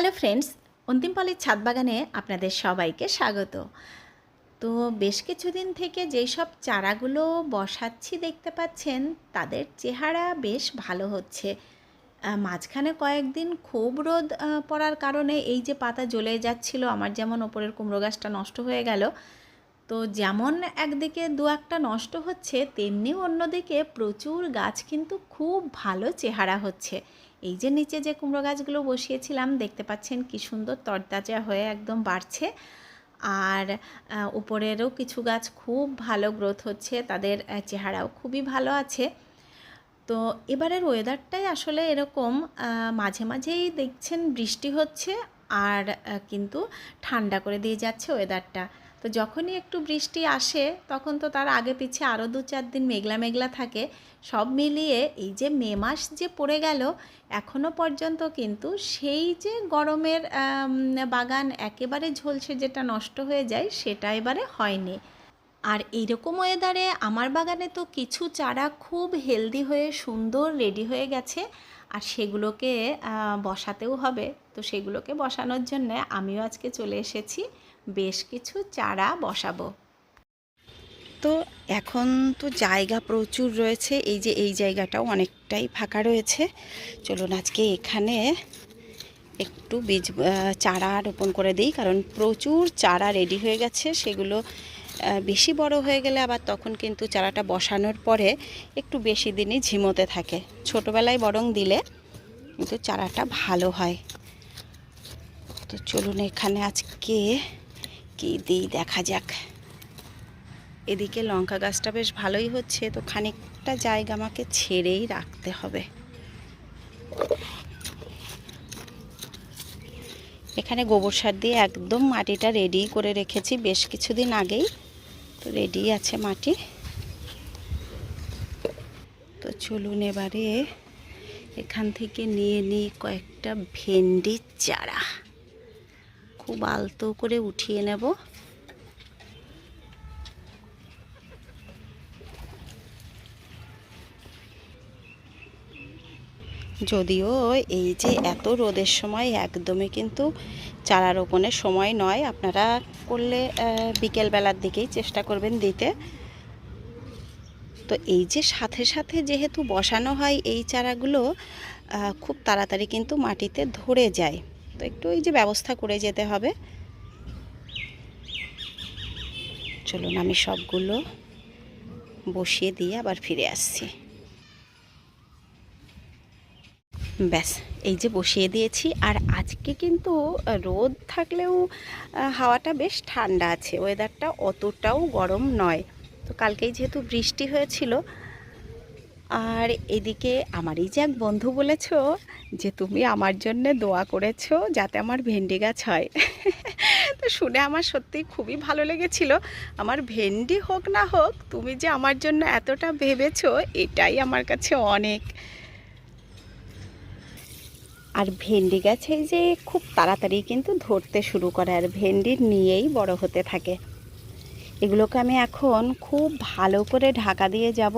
Hello friends, অন্তিম পলের ছাদ বাগানে আপনাদের সবাইকে স্বাগত। তো বেশ কিছুদিন থেকে যেই সব চারাগুলো বসাচ্ছি দেখতে পাচ্ছেন, তাদের চেহারা বেশ ভালো হচ্ছে। মাঝখানে কয়েকদিন খুব রোদ পড়ার কারণে এই যে পাতা জ্বলে যাচ্ছিল, আমার যেমন ওপরের কুমড়ো গাছটা নষ্ট হয়ে গেল। তো যেমন একদিকে দু একটা নষ্ট হচ্ছে, তেমনি অন্যদিকে প্রচুর গাছ কিন্তু খুব ভালো চেহারা হচ্ছে। এই যে নিচে যে কুমড়ো গাছগুলো বসিয়েছিলাম, দেখতে পাচ্ছেন কি সুন্দর তরতাজা হয়ে একদম বাড়ছে। আর উপরেরও কিছু গাছ খুব ভালো গ্রোথ হচ্ছে, তাদের চেহারাও খুবই ভালো আছে। তো এবারের ওয়েদারটাই আসলে এরকম মাঝে মাঝেই দেখছেন বৃষ্টি হচ্ছে আর কিন্তু ঠান্ডা করে দিয়ে যাচ্ছে ওয়েদারটা তো যখনই একটু বৃষ্টি আসে, তখন তো তার আগে পিছে আরও দু চার দিন মেঘলা মেঘলা থাকে। সব মিলিয়ে এই যে মে মাস যে পড়ে গেল এখনও পর্যন্ত কিন্তু সেই যে গরমের বাগান একেবারে ঝলসে যেটা নষ্ট হয়ে যায়, সেটা এবারে হয়নি। আর এইরকম ওয়েদারে আমার বাগানে তো কিছু চারা খুব হেলদি হয়ে, সুন্দর রেডি হয়ে গেছে। আর সেগুলোকে বসাতেও হবে। তো সেগুলোকে বসানোর জন্য আমিও আজকে চলে এসেছি। বেশ কিছু চারা বসাবো। তো এখন তো জায়গা প্রচুর রয়েছে। এই যে এই জায়গাটাও অনেকটাই ফাঁকা রয়েছে। চলুন আজকে এখানে একটু বীজ চারা রোপণ করে দিই। কারণ প্রচুর চারা রেডি হয়ে গেছে। সেগুলো বেশি বড় হয়ে গেলে আবার তখন কিন্তু চারাটা বসানোর পরে একটু বেশি দিনই ঝিমোতে থাকে। ছোটোবেলায় বরং দিলে কিন্তু চারাটা ভালো হয়। তো চলুন এখানে আজকে কি দিই দেখা যাক। এদিকে লঙ্কা গাছটা বেশ ভালোই হচ্ছে, তো খানিকটা জায়গা আমাকে ছেড়েই রাখতে হবে। এখানে গোবর সার দিয়ে একদম মাটিটা রেডি করে রেখেছি। বেশ কিছুদিন আগেই তো রেডি আছে মাটি। তো চলুন এবারে এখান থেকে নিয়ে নিই কয়েকটা ভেন্ডির চারা। খুব আলতো করে উঠিয়ে নেব। যদিও এই যে এত রোদের সময় একদমই কিন্তু চারা রোপণের সময় নয়, আপনারা করলে বিকেলবেলার দিকেই চেষ্টা করবেন দিতে। তো এই যে সাথে সাথে যেহেতু বসানো হয় এই চারাগুলো খুব তাড়াতাড়ি কিন্তু মাটিতে ধরে যায়। তো একটু এই যে ব্যবস্থা করে যেতে হবে। চলুন আমি সবগুলো বসিয়ে দিয়ে আবার ফিরে আসছি। ব্যাস, এই যে বসিয়ে দিয়েছি। আর আজকে কিন্তু রোদ থাকলেও হাওয়াটা বেশ ঠান্ডা আছে। ওয়েদারটা অতটাও গরম নয়। তো কালকেই যেহেতু বৃষ্টি হয়েছিল, আর এদিকে আমারই যে এক বন্ধু বলেছ যে, তুমি আমার জন্য দোয়া করেছ যাতে আমার ভেন্ডি গাছ হয়। তো শুনে আমার সত্যিই খুবই ভালো লেগেছিল। আমার ভেন্ডি হোক না হোক, তুমি যে আমার জন্য এতটা ভেবেছো, এটাই আমার কাছে অনেক। আর ভেন্ডি গাছে যে খুব তাড়াতাড়ি কিন্তু ধরতে শুরু করে, আর ভেন্ডি নিয়েই বড় হতে থাকে। এগুলোকে আমি এখন খুব ভালো করে ঢাকা দিয়ে যাব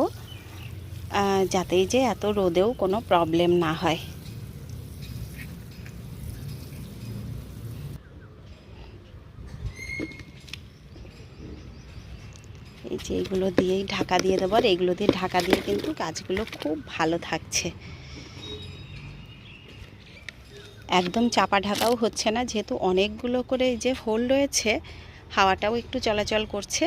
যাতে যে এত রোদেও কোনো প্রবলেম না হয়। এই যে এগুলো দিয়েই ঢাকা দিয়ে দেবো, আর এগুলো দিয়ে ঢাকা দিয়ে কিন্তু গাছগুলো খুব ভালো থাকছে। একদম চাপা ঢাকাও হচ্ছে না। যেহেতু অনেকগুলো করে যে হোল রয়েছে, হাওয়াটাও একটু চলাচল করছে।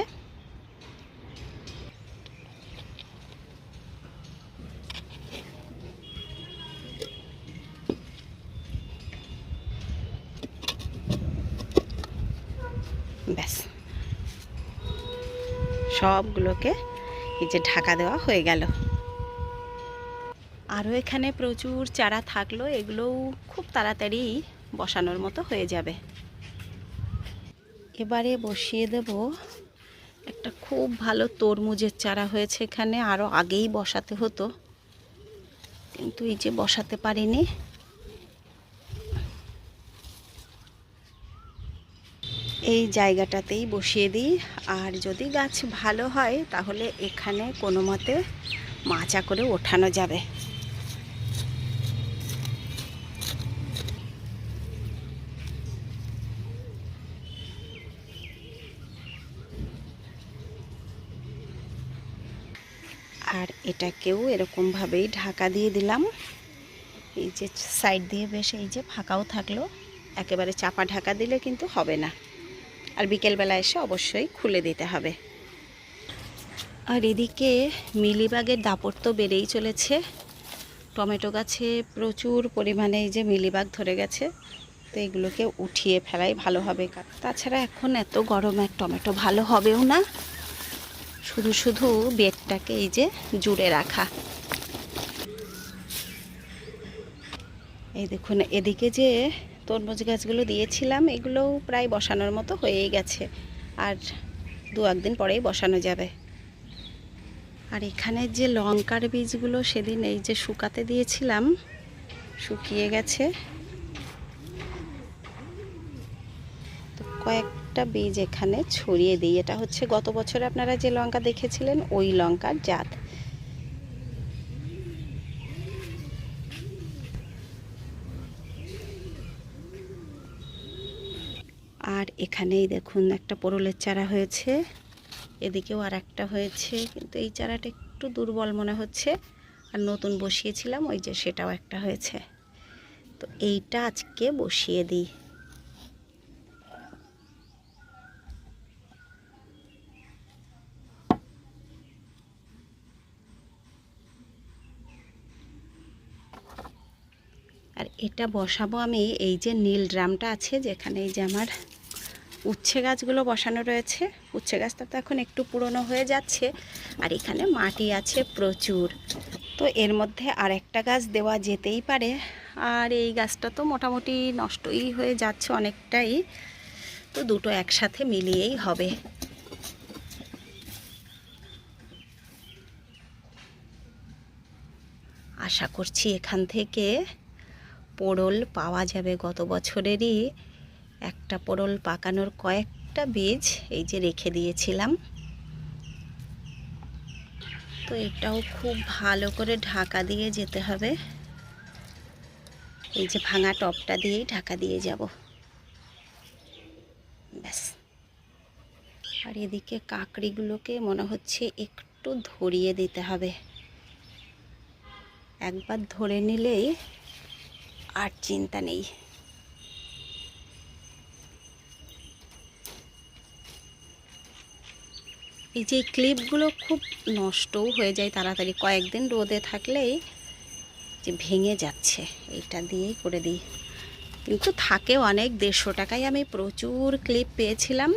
ব্যাস। সবগুলোকে এই যে ঢাকা দেওয়া হয়ে গেল। আরও এখানে প্রচুর চারা থাকল, এগুলোও খুব তাড়াতাড়ি বসানোর মতো হয়ে যাবে। এবারে বসিয়ে দেব একটা খুব ভালো তরমুজের চারা হয়েছে এখানে আরও আগেই বসাতে হতো, কিন্তু এই যে বসাতে পারিনি। এই জায়গাটাতেই বসিয়ে দিই, আর যদি গাছ ভালো হয় তাহলে এখানে কোনো মতে মাচা করে ওঠানো যাবে। আর এটাকেও এরকমভাবেই ঢাকা দিয়ে দিলাম। এই যে সাইড দিয়ে বেশ এই যে ফাঁকাও থাকল। একেবারে চাপা ঢাকা দিলে কিন্তু হবে না। আর বিকেলবেলা এসে অবশ্যই খুলে দিতে হবে। আর এদিকে মিলিবাগের দাপট তো বেড়েই চলেছে। টমেটো গাছে প্রচুর পরিমাণে এই যে মিলিবাগ ধরে গেছে। তো এগুলোকে উঠিয়ে ফেলাই ভালো হবে। তাছাড়া এখন এত গরমে টমেটো ভালো হবেও না। শুধু শুধু বেডটাকে এই যে জুড়ে রাখা। এই দেখুন, এদিকে যে তরমুজ গাছগুলো দিয়েছিলাম, এগুলোও প্রায় বসানোর মতো হয়েই গেছে। আর দু একদিন পরেই বসানো যাবে। আর এখানে যে লঙ্কার বীজগুলো সেদিন এই যে শুকাতে দিয়েছিলাম, শুকিয়ে গেছে। তো কয়েকটা বীজ এখানে ছড়িয়ে দিই। এটা হচ্ছে গত বছরে আপনারা যে লঙ্কা দেখেছিলেন, ওই লঙ্কার জাত। আর এখানেই দেখুন, একটা পোড়লের চারা হয়েছে। এদিকেও আর একটা হয়েছে, কিন্তু এই চারাটা একটু দুর্বল মনে হচ্ছে। আর নতুন বসিয়েছিলাম, ওই যে সেটাও একটা হয়েছে। তো এইটা আজকে বসিয়ে দিই আর এটা বসাবো আমি এই যে নীল ড্রামটা আছে, যেখানে এই যে আমার উচ্ছে গাছগুলো বসানো রয়েছে। উচ্ছে গাছটা তো এখন একটু পুরনো হয়ে যাচ্ছে আর এখানে মাটি আছে প্রচুর। তো এর মধ্যে আর একটা গাছ দেওয়া যেতেই পারে। আর এই গাছটা তো মোটামুটি নষ্টই হয়ে যাচ্ছে অনেকটাই। তো দুটো একসাথে মিলিয়েই হবে। আশা করছি এখান থেকে পোড়ল পাওয়া যাবে গত বছরেরই। একটা পোড়ল পাকানোর কয়েকটা বীজ এই যে রেখে দিয়েছিলাম। তো এটাও খুব ভালো করে ঢাকা দিয়ে যেতে হবে। এই যে ভাঙা টপটা দিয়েই ঢাকা দিয়ে যাব। ব্যাস। আর এদিকে কাকড়িগুলোকে মনে হচ্ছে একটু ধরিয়ে দিতে হবে। একবার ধরে নিলেই আর চিন্তা নেই। এই যে ক্লিপগুলো খুব নষ্টও হয়ে যায় তাড়াতাড়ি, কয়েকদিন রোদে থাকলেই যে ভেঙে যাচ্ছে, এইটা দিয়েই করে দিই। কিন্তু থাকে অনেক, দেড়শো টাকায় আমি প্রচুর ক্লিপ পেয়েছিলাম।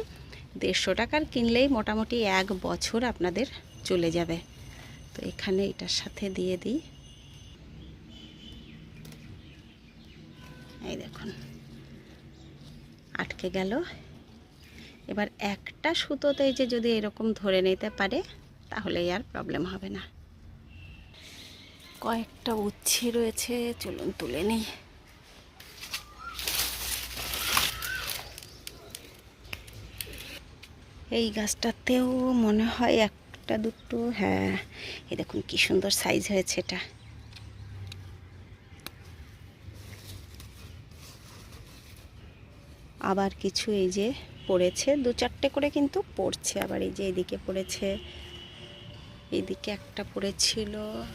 দেড়শো টাকার কিনলেই মোটামুটি এক বছর আপনাদের চলে যাবে। তো এখানে এটার সাথে দিয়ে দিই। এই দেখুন। আটকে গেল। এবার একটা সুতোতে যে যদি এরকম ধরে নিতে পারে, তাহলে আর প্রবলেম হবে না। কয়েকটা উচ্ছে রয়েছে, চলুন তুলে নিই। এই গাছটাতেও মনে হয় একটা দুটো হ্যাঁ এই দেখুন কি সুন্দর সাইজ হয়েছে এটা। আবার কিছু এই যে পড়েছে, দু চারটে করে কিন্তু পড়ছে। আবার এই যে এদিকে পড়েছে, এদিকে একটা পড়েছিল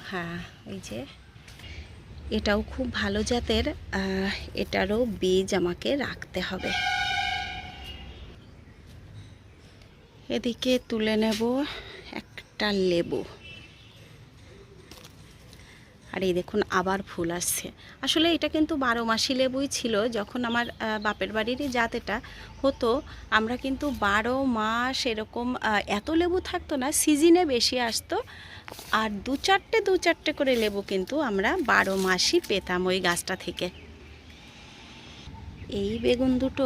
হ্যাঁ এই যে এটাও খুব ভালো জাতের এটারও বীজ আমাকে রাখতে হবে। এদিকে তুলে নেব একটা লেবু। আর এই দেখুন, আবার ফুল আসছে। আসলে এটা কিন্তু বারো মাসি লেবুই ছিল, যখন আমার বাপের বাড়িরই জাত এটা হতো, আমরা কিন্তু বারো মাস এরকম এত লেবু থাকতো না সিজনে বেশি আসতো। আর দু চারটে দু চারটে করে লেবু কিন্তু আমরা বারো মাসই পেতাম ওই গাছটা থেকে। এই বেগুন দুটো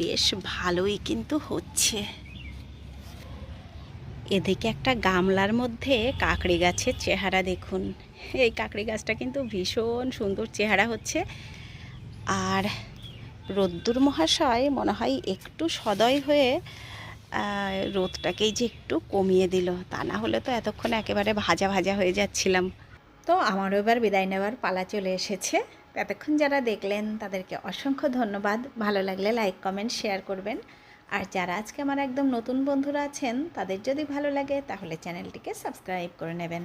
বেশ ভালোই কিন্তু হচ্ছে। এদিকে একটা গামলার মধ্যে কাকড়ি গাছের চেহারা দেখুন। এই কাকড়ি গাছটা কিন্তু ভীষণ সুন্দর চেহারা হচ্ছে। আর রোদ্দুর মহাশয় মনে হয় একটু সদয় হয়ে রোদটাকেই যে একটু কমিয়ে দিল, তা না হলে তো এতক্ষণ একেবারে ভাজা ভাজা হয়ে যাচ্ছিলাম। তো আমারও এবার বিদায় নেওয়ার পালা চলে এসেছে। এতক্ষণ যারা দেখলেন, তাদেরকে অসংখ্য ধন্যবাদ। ভালো লাগলে লাইক, কমেন্ট, শেয়ার করবেন। আর যারা আজকে আমার একদম নতুন বন্ধুরা আছেন, তাদের যদি ভালো লাগে, তাহলে চ্যানেলটিকে সাবস্ক্রাইব করে নেবেন।